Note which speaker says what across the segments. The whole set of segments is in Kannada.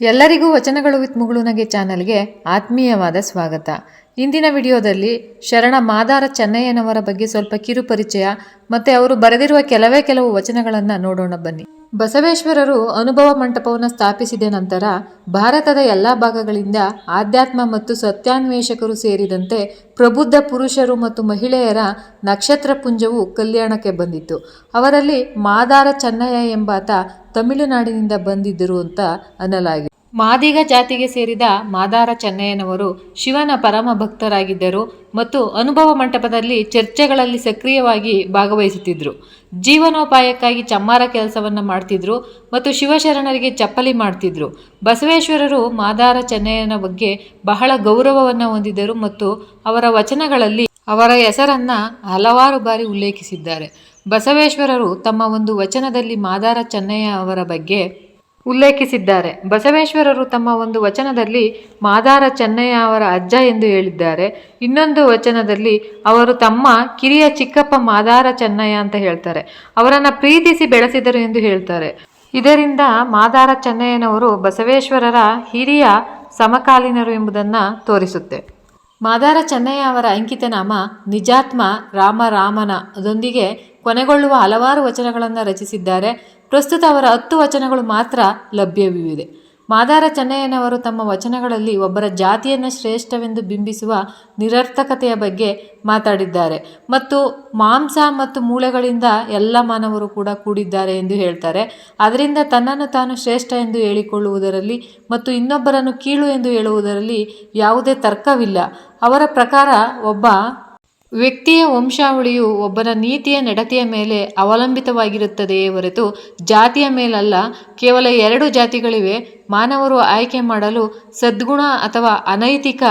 Speaker 1: ಎಲ್ಲರಿಗೂ ವಚನಗಳು ವಿತ್ ಮುಗುಳುನಗೆ ಚಾನಲ್ಗೆ ಆತ್ಮೀಯವಾದ ಸ್ವಾಗತ. ಇಂದಿನ ವಿಡಿಯೋದಲ್ಲಿ ಶರಣ ಮಾದಾರ ಚೆನ್ನಯ್ಯನವರ ಬಗ್ಗೆ ಸ್ವಲ್ಪ ಕಿರು ಪರಿಚಯ ಮತ್ತೆ ಅವರು ಬರೆದಿರುವ ಕೆಲವೇ ಕೆಲವು ವಚನಗಳನ್ನು ನೋಡೋಣ ಬನ್ನಿ. ಬಸವೇಶ್ವರರು ಅನುಭವ ಮಂಟಪವನ್ನು ಸ್ಥಾಪಿಸಿದ ನಂತರ ಭಾರತದ ಎಲ್ಲ ಭಾಗಗಳಿಂದ ಆಧ್ಯಾತ್ಮ ಮತ್ತು ಸತ್ಯಾನ್ವೇಷಕರು ಸೇರಿದಂತೆ ಪ್ರಬುದ್ಧ ಪುರುಷರು ಮತ್ತು ಮಹಿಳೆಯರ ನಕ್ಷತ್ರ ಪುಂಜವು ಕಲ್ಯಾಣಕ್ಕೆ ಬಂದಿತ್ತು. ಅವರಲ್ಲಿ ಮಾದಾರ ಚೆನ್ನಯ್ಯ ಎಂಬಾತ ತಮಿಳುನಾಡಿನಿಂದ ಬಂದಿದ್ದರು ಅಂತ ಅನ್ನಲಾಗಿದೆ. ಮಾದಿಗ ಜಾತಿಗೆ ಸೇರಿದ ಮಾದಾರ ಚೆನ್ನಯ್ಯನವರು ಶಿವನ ಪರಮ ಭಕ್ತರಾಗಿದ್ದರು ಮತ್ತು ಅನುಭವ ಮಂಟಪದಲ್ಲಿ ಚರ್ಚೆಗಳಲ್ಲಿ ಸಕ್ರಿಯವಾಗಿ ಭಾಗವಹಿಸುತ್ತಿದ್ದರು ಜೀವನೋಪಾಯಕ್ಕಾಗಿ ಚಮ್ಮಾರ ಕೆಲಸವನ್ನು ಮಾಡ್ತಿದ್ರು ಮತ್ತು ಶಿವಶರಣರಿಗೆ ಚಪ್ಪಲಿ ಮಾಡ್ತಿದ್ರು. ಬಸವೇಶ್ವರರು ಮಾದಾರ ಚೆನ್ನಯ್ಯನ ಬಗ್ಗೆ ಬಹಳ ಗೌರವವನ್ನು ಹೊಂದಿದ್ದರು ಮತ್ತು ಅವರ ವಚನಗಳಲ್ಲಿ ಅವರ ಹೆಸರನ್ನ ಹಲವಾರು ಬಾರಿ ಉಲ್ಲೇಖಿಸಿದ್ದಾರೆ. ಬಸವೇಶ್ವರರು ತಮ್ಮ ಒಂದು ವಚನದಲ್ಲಿ ಮಾದಾರ ಚೆನ್ನಯ್ಯ ಅವರ ಬಗ್ಗೆ ಉಲ್ಲೇಖಿಸಿದ್ದಾರೆ. ಬಸವೇಶ್ವರರು ತಮ್ಮ ಒಂದು ವಚನದಲ್ಲಿ ಮಾದಾರ ಚೆನ್ನಯ್ಯ ಅವರ ಅಜ್ಜ ಎಂದು ಹೇಳಿದ್ದಾರೆ. ಇನ್ನೊಂದು ವಚನದಲ್ಲಿ ಅವರು ತಮ್ಮ ಕಿರಿಯ ಚಿಕ್ಕಪ್ಪ ಮಾದಾರ ಚೆನ್ನಯ್ಯ ಅಂತ ಹೇಳ್ತಾರೆ. ಅವರನ್ನು ಪ್ರೀತಿಸಿ ಬೆಳೆಸಿದರು ಎಂದು ಹೇಳ್ತಾರೆ. ಇದರಿಂದ ಮಾದಾರ ಚೆನ್ನಯ್ಯನವರು ಬಸವೇಶ್ವರರ ಹಿರಿಯ ಸಮಕಾಲೀನರು ಎಂಬುದನ್ನು ತೋರಿಸುತ್ತೆ. ಮಾದಾರ ಚೆನ್ನಯ್ಯ ಅವರ ಅಂಕಿತನಾಮ ನಿಜಾತ್ಮ ರಾಮ ರಾಮನ. ಅದೊಂದಿಗೆ ಕೊನೆಗೊಳ್ಳುವ ಹಲವಾರು ವಚನಗಳನ್ನು ರಚಿಸಿದ್ದಾರೆ. ಪ್ರಸ್ತುತ ಅವರ ಹತ್ತು ವಚನಗಳು ಮಾತ್ರ ಲಭ್ಯವಿವೆ. ಮಾದಾರ ಚೆನ್ನಯ್ಯನವರು ತಮ್ಮ ವಚನಗಳಲ್ಲಿ ಒಬ್ಬರ ಜಾತಿಯನ್ನು ಶ್ರೇಷ್ಠವೆಂದು ಬಿಂಬಿಸುವ ನಿರರ್ಥಕತೆಯ ಬಗ್ಗೆ ಮಾತಾಡಿದ್ದಾರೆ. ಮತ್ತು ಮಾಂಸ ಮತ್ತು ಮೂಳೆಗಳಿಂದ ಎಲ್ಲ ಮಾನವರು ಕೂಡ ಕೂಡಿದ್ದಾರೆ ಎಂದು ಹೇಳ್ತಾರೆ. ಅದರಿಂದ ತನ್ನನ್ನು ತಾನು ಶ್ರೇಷ್ಠ ಎಂದು ಹೇಳಿಕೊಳ್ಳುವುದರಲ್ಲಿ ಮತ್ತು ಇನ್ನೊಬ್ಬರನ್ನು ಕೀಳು ಎಂದು ಹೇಳುವುದರಲ್ಲಿ ಯಾವುದೇ ತರ್ಕವಿಲ್ಲ. ಅವರ ಪ್ರಕಾರ ಒಬ್ಬ ವ್ಯಕ್ತಿಯ ವಂಶಾವಳಿಯು ಒಬ್ಬನ ನೀತಿಯ ನಡತೆಯ ಮೇಲೆ ಅವಲಂಬಿತವಾಗಿರುತ್ತದೆಯೇ ಹೊರತು ಜಾತಿಯ ಮೇಲಲ್ಲ, ಕೇವಲ ಎರಡು ಜಾತಿಗಳಿವೆ, ಮಾನವರು ಆಯ್ಕೆ ಮಾಡಲು ಸದ್ಗುಣ ಅಥವಾ ಅನೈತಿಕ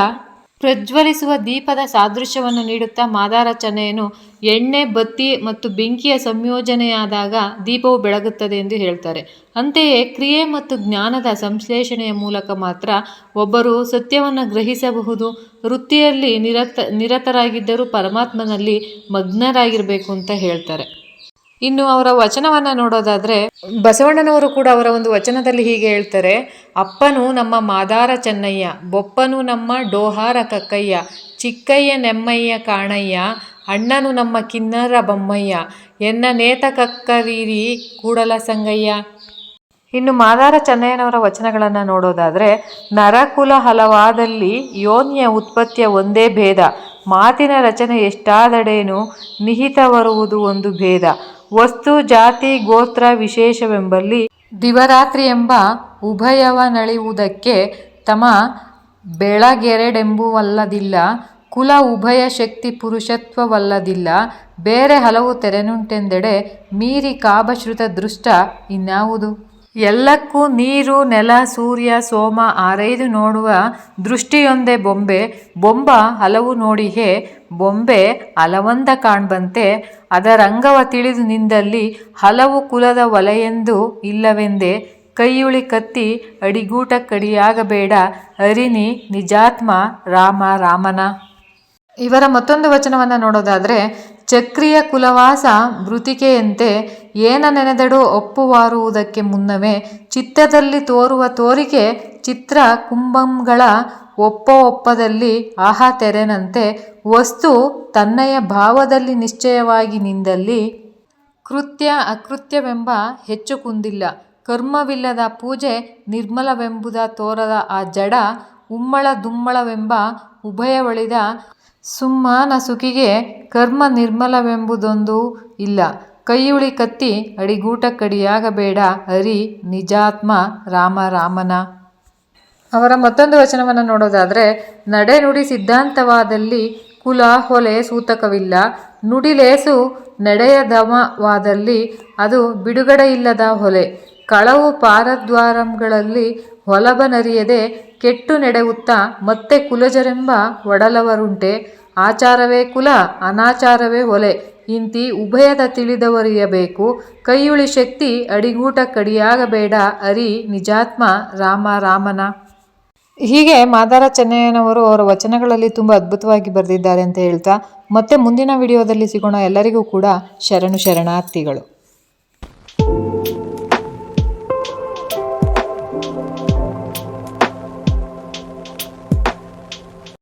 Speaker 1: ಪ್ರಜ್ವಲಿಸುವ ದೀಪದ ಸಾದೃಶ್ಯವನ್ನು ನೀಡುತ್ತಾ ಮಾದಾರಚನೆಯನ್ನು ಎಣ್ಣೆ, ಬತ್ತಿ ಮತ್ತು ಬೆಂಕಿಯ ಸಂಯೋಜನೆಯಾದಾಗ ದೀಪವು ಬೆಳಗುತ್ತದೆ ಎಂದು ಹೇಳ್ತಾರೆ. ಅಂತೆಯೇ ಕ್ರಿಯೆ ಮತ್ತು ಜ್ಞಾನದ ಸಂಶ್ಲೇಷಣೆಯ ಮೂಲಕ ಮಾತ್ರ ಒಬ್ಬರು ಸತ್ಯವನ್ನು ಗ್ರಹಿಸಬಹುದು. ವೃತ್ತಿಯಲ್ಲಿ ನಿರತ, ನಿರತರಾಗಿದ್ದರೂ ಪರಮಾತ್ಮನಲ್ಲಿ ಮಗ್ನರಾಗಿರಬೇಕು ಅಂತ ಹೇಳ್ತಾರೆ. ಇನ್ನು ಅವರ ವಚನವನ್ನು ನೋಡೋದಾದ್ರೆ, ಬಸವಣ್ಣನವರು ಕೂಡ ಅವರ ಒಂದು ವಚನದಲ್ಲಿ ಹೀಗೆ ಹೇಳ್ತಾರೆ, ಅಪ್ಪನು ನಮ್ಮ ಮಾದಾರ ಚೆನ್ನಯ್ಯ, ಬೊಪ್ಪನು ನಮ್ಮ ಡೋಹಾರ ಕಕ್ಕಯ್ಯ, ಚಿಕ್ಕಯ್ಯ ನೆಮ್ಮಯ್ಯ ಕಾಣಯ್ಯ, ಅಣ್ಣನು ನಮ್ಮ ಕಿನ್ನರ ಬೊಮ್ಮಯ್ಯ, ಎನ್ನ ನೇತ ಕಕ್ಕರೀರಿ ಕೂಡಲ ಸಂಗಯ್ಯ. ಇನ್ನು ಮಾದಾರ ಚೆನ್ನಯ್ಯನವರ ವಚನಗಳನ್ನು ನೋಡೋದಾದರೆ, ನರಕುಲ ಹಲವಾದಲ್ಲಿ ಯೋನಿಯ ಉತ್ಪತ್ತಿಯ ಒಂದೇ ಭೇದ, ಮಾತಿನ ರಚನೆ ಎಷ್ಟಾದಡೇನು, ನಿಹಿತ ಬರುವುದು ಒಂದು ಭೇದ ವಸ್ತು, ಜಾತಿ, ಗೋತ್ರ ವಿಶೇಷವೆಂಬಲ್ಲಿ ದಿವರಾತ್ರಿ ಎಂಬ ಉಭಯವ ನಳಿಯುವುದಕ್ಕೆ ತಮ ಬೆಳಗೆರೆಡೆಂಬುವಲ್ಲದಿಲ್ಲ, ಕುಲ ಉಭಯ ಶಕ್ತಿ ಪುರುಷತ್ವವಲ್ಲದಿಲ್ಲ, ಬೇರೆ ಹಲವು ತೆರೆನುಂಟೆಂದೆಡೆ ಮೀರಿ ಕಾಭಶ್ರುತ ದೃಷ್ಟ ಇನ್ಯಾವುದು? ಎಲ್ಲಕ್ಕೂ ನೀರು, ನೆಲ, ಸೂರ್ಯ, ಸೋಮ ಆರೈದು ನೋಡುವ ದೃಷ್ಟಿಯೊಂದೇ ಬೊಂಬೆ. ಬೊಂಬ ಹಲವು ನೋಡಿಹೆ ಬೊಂಬೆ ಹಲವಂದ ಕಾಣ್ಬಂತೆ. ಅದರಂಗವ ತಿಳಿದು ನಿಂದಲ್ಲಿ ಹಲವು ಕುಲದ ಒಲೆಯೆಂದು ಇಲ್ಲವೆಂದೇ. ಕೈಯುಳಿ ಕತ್ತಿ ಅಡಿಗೂಟ ಕಡಿಯಾಗಬೇಡ. ಅರಿನಿ ನಿಜಾತ್ಮ ರಾಮ ರಾಮನ. ಇವರ ಮತ್ತೊಂದು ವಚನವನ್ನು ನೋಡೋದಾದರೆ, ಚಕ್ರಿಯ ಕುಲವಾಸ ಮೃತಿಕೆಯಂತೆ ಏನ ನೆನೆದಡು ಒಪ್ಪುವಾರುವುದಕ್ಕೆ ಮುನ್ನವೇ ಚಿತ್ತದಲ್ಲಿ ತೋರುವ ತೋರಿಕೆ ಚಿತ್ರ ಕುಂಭಂಗಳ ಒಪ್ಪ ಒಪ್ಪದಲ್ಲಿ ಆಹಾ ತೆರೆನಂತೆ ವಸ್ತು ತನ್ನಯ ಭಾವದಲ್ಲಿ ನಿಶ್ಚಯವಾಗಿ ನಿಂದಲ್ಲಿ ಕೃತ್ಯ ಅಕೃತ್ಯವೆಂಬ ಹೆಚ್ಚು ಕುಂದಿಲ್ಲ. ಕರ್ಮವಿಲ್ಲದ ಪೂಜೆ ನಿರ್ಮಲವೆಂಬುದ ತೋರದ ಆ ಜಡ ಉಮ್ಮಳ ದುಮ್ಮಳವೆಂಬ ಉಭಯವಳಿದ ಸುಮ್ಮನ ಸುಖಿಗೆ ಕರ್ಮ ನಿರ್ಮಲವೆಂಬುದೊಂದು ಇಲ್ಲ. ಕೈಯುಳಿ ಕತ್ತಿ ಅಡಿಗೂಟ ಕಡಿಯಾಗಬೇಡ ಹರಿ ನಿಜಾತ್ಮ ರಾಮ ರಾಮನ. ಅವರ ಮತ್ತೊಂದು ವಚನವನ್ನು ನೋಡೋದಾದರೆ ನಡೆನುಡಿ ಸಿದ್ಧಾಂತವಾದಲ್ಲಿ ಕುಲ ಹೊಲೆ ಸೂತಕವಿಲ್ಲ. ನುಡಿಲೇಸು ನಡೆಯದಮವಾದಲ್ಲಿ ಅದು ಬಿಡುಗಡೆಯಿಲ್ಲದ ಹೊಲೆ. ಕಳವು ಪಾರದ್ವಾರಂಗಳಲ್ಲಿ ಹೊಲಬನರಿಯದೆ ಕೆಟ್ಟು ನಡೆಯುತ್ತಾ ಮತ್ತೆ ಕುಲಜರೆಂಬ ಒಡಲವರುಂಟೆ. ಆಚಾರವೇ ಕುಲ, ಅನಾಚಾರವೇ ಒಲೆ. ಇಂತಿ ಉಭಯದ ತಿಳಿದವರಿಯಬೇಕು. ಕೈಯುಳಿ ಶಕ್ತಿ ಅಡಿಗೂಟ ಕಡಿಯಾಗಬೇಡ. ಅರಿ ನಿಜಾತ್ಮ ರಾಮ ರಾಮನ ಹೀಗೆ ಮಾದಾರ ಚೆನ್ನಯ್ಯನವರು ಅವರ ವಚನಗಳಲ್ಲಿ ತುಂಬ ಅದ್ಭುತವಾಗಿ ಬರೆದಿದ್ದಾರೆ ಅಂತ ಹೇಳ್ತಾ, ಮತ್ತೆ ಮುಂದಿನ ವಿಡಿಯೋದಲ್ಲಿ ಸಿಗೋಣ ಎಲ್ಲರಿಗೂ ಕೂಡ ಶರಣು ಶರಣಾರ್ಥಿಗಳು.